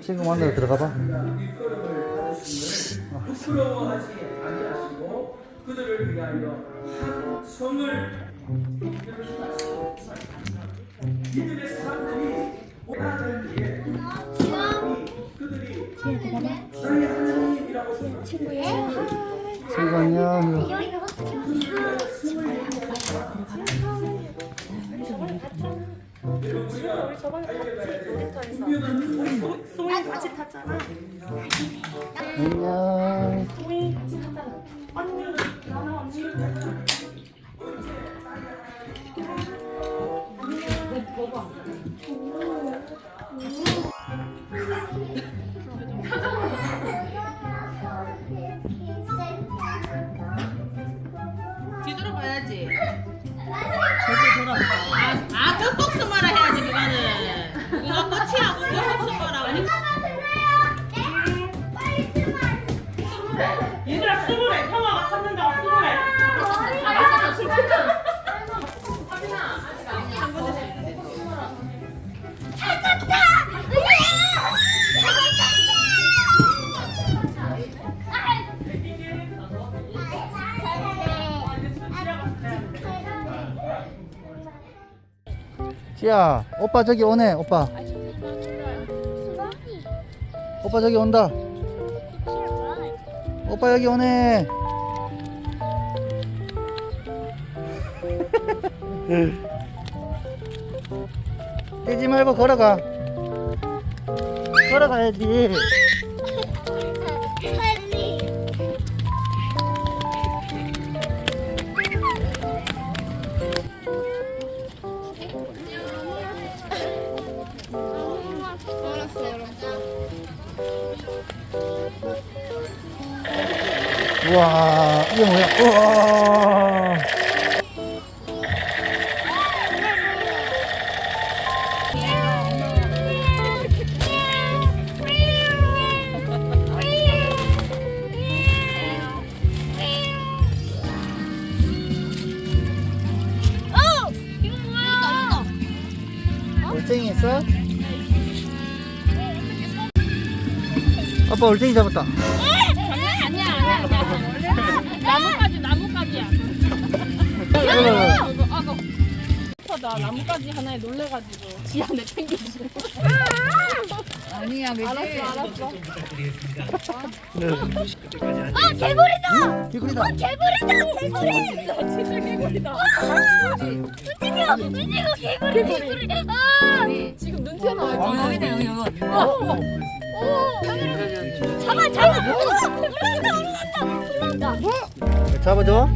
친구 만나러 들어가 봐. 일걸음을 받으신 것을 부끄러워하지 아니하시고 그들을 위하여 한 성을 이들의 사람들이 원하는지에 그들이 나의 하나님이라고 친구 안녕. 지금 우리 저번에 같이 놀이터에서 소인 같이 탔잖아. 안녕. 지야, 오빠 저기 오네, 오빠. 오빠 저기 온다. 오빠 여기 오네. 뛰지 말고 걸어가. 걸어가야지. 우와, 이게 뭐야? 우와. 올챙이 있어? 아빠 올챙이 잡았다. 나 나뭇가지 하나에 놀래가지고 지한테 챙겨주고. 아니야, 그지? 알았어. 아, 개구리다! 개구리다. 개구리다, 개구리! 나 진짜 개구리다. 움직여, 움직여, 개구리, 개구리! 아! 지금 눈치 나와. 어, 잡아, 잡아! 어, 올라간다, 올라간다, 올라간다! 잡아줘.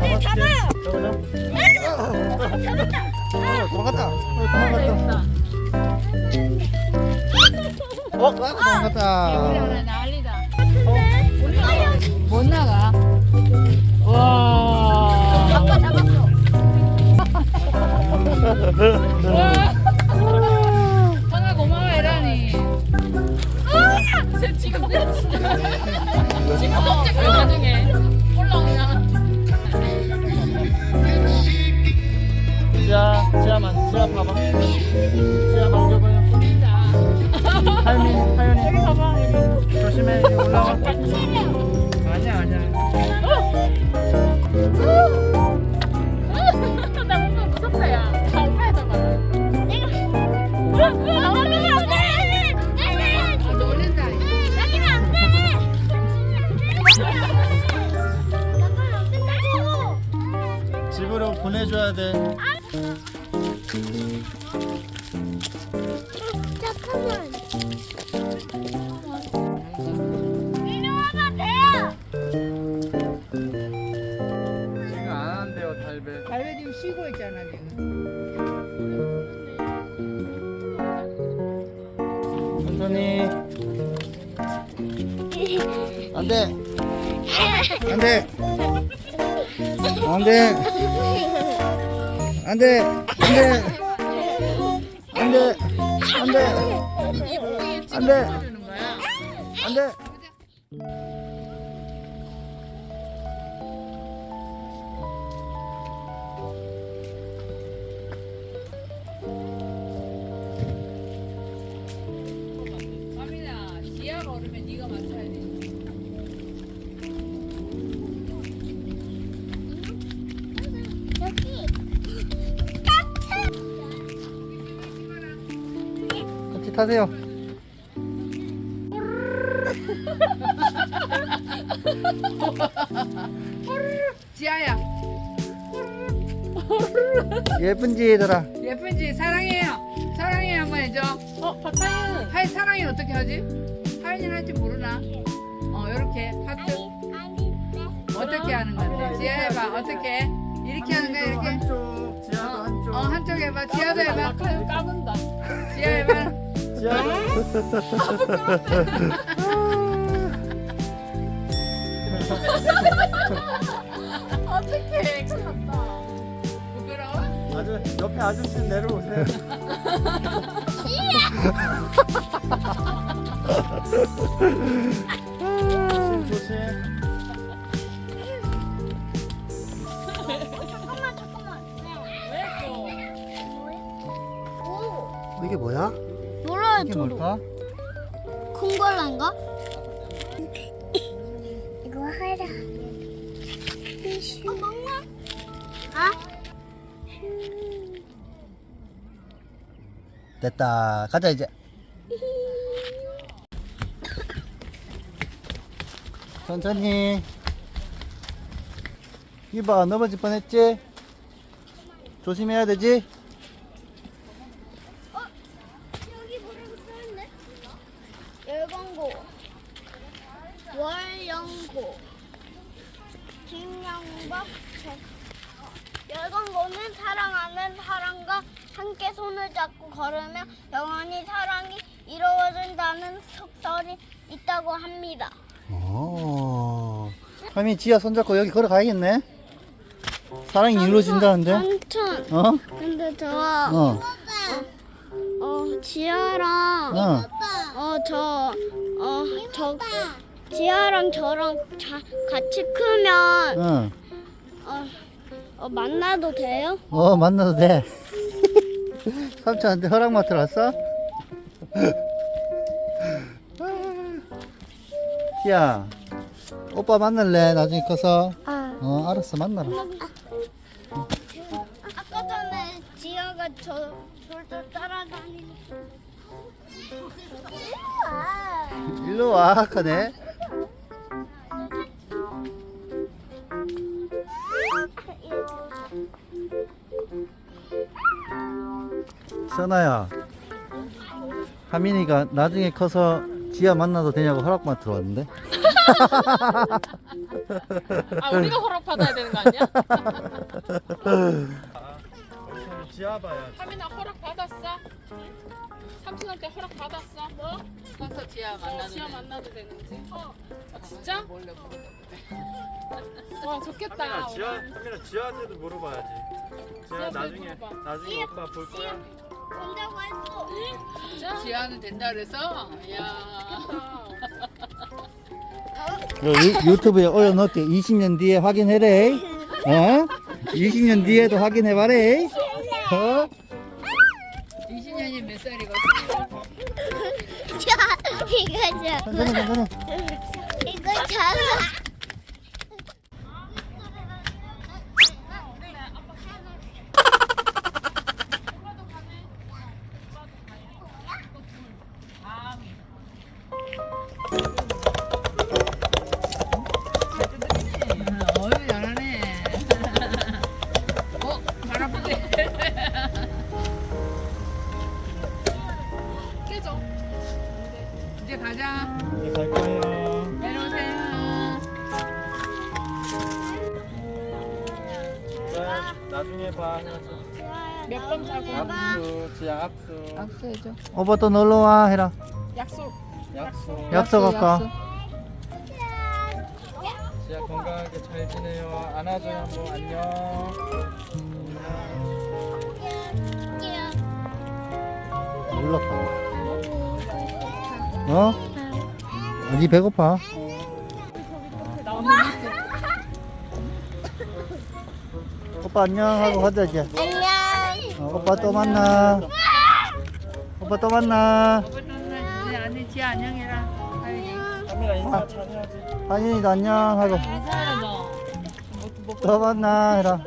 네, 잡아요! 잡아줘. 잡았다! 어, 도망갔다. 어, 도망갔다. 어, 아, 도망갔다. 난리다. 근데? 못 나가. 와. 아빠 잡았어. 정 안 돼. 안 돼. 안 돼. 안 돼. 안 돼. 안 돼. 안 돼. 타세요. 지아야 예쁜지 얘들아. 예쁜지 사랑해요 사랑해 한번 해줘 어, 박하윤. 하이 사랑해 어떻게 하지? 하이는 할줄 모르나? 어 요렇게 하트 어떻게 하는 건데 지아 해봐 어떻게 이렇게 하는 거야 이렇게 한쪽, 지아도 한쪽. 어 한쪽 해봐 지아도 해봐 까분다. 지아 해봐 어떡해. 큰일 났다. 부끄러워? 아주 옆에 아저씨 내려오세요. 조심 조심. 이게 저도 뭘까? 콩벌레인가? 이거 하라 어 먹나? 아? 됐다. 가자 이제. 천천히. 이봐 넘어질 뻔했지? 조심해야 되지? 여기 뭐라고 써있네? 열광고 월영고 김영박 열광고는 사랑하는 사람과 함께 손을 잡고 걸으며 영원히 사랑이 이루어진다는 속설이 있다고 합니다. 오. 하민 지아 손잡고 여기 걸어가야겠네. 사랑이 이루어진다는데? 삼촌. 어? 근데 저 어. 어, 지아랑 어. 어, 저, 어, 저, 지아랑 저랑 자, 같이 크면, 어. 어, 어, 만나도 돼요? 어 만나도 돼. 삼촌한테 허락 맡으러 왔어? 지아, 오빠 만날래? 나중에 커서? 아. 어, 알았어, 만나라. 아까 전에 지아가 저, 돌돌 따라다니는. 아. 일로 와, 커네. 선아야, 하민이가 나중에 커서 지아 만나도 되냐고 허락 맡으러 왔는데? 아, 우리가 허락 받아야 되는 거 아니야? 지아 봐야 하민아 허락 받았어? 삼촌한테 허락 받았어? 뭐? 커서 지아 만나는 지아 만나도 되는지? 어. 아, 진짜? 와, 좋겠다. 지아, 하민아 지아한테도 물어봐야지. 지아 나중에 물어봐. 나중에 오빠 볼 거야. 된다고 했어. 진짜? 지아는 된다 그래서 야 유튜브에 올려놓을게. 20년 뒤에 확인해래. 어? 20년 뒤에도 확인해봐래. 어? 20년이 몇 살이고 자, 이거 자, 천천히 천천히. 이제 가자 이제 갈 거예요. 내려오세요 자, 나중에 봐. 몇 번 타고? 악수, 지아 악수. 악수해줘 오빠 또 놀러 와 해라. 약속. 약속. 약속할까? 약속. 지아 건강하게 잘 지내요. 안아줘요 한번 안녕. 놀랐다. 어? 니 배고파? 오빠 안녕 하고 가자 이제. 안녕. 어, 오빠 또 만나. 오빠 또 만나. 이제 안녕 지아 안녕해라 아이, 카메라 인사 잘 해야지. 한인이도 안녕 하고 너또 만나 해라.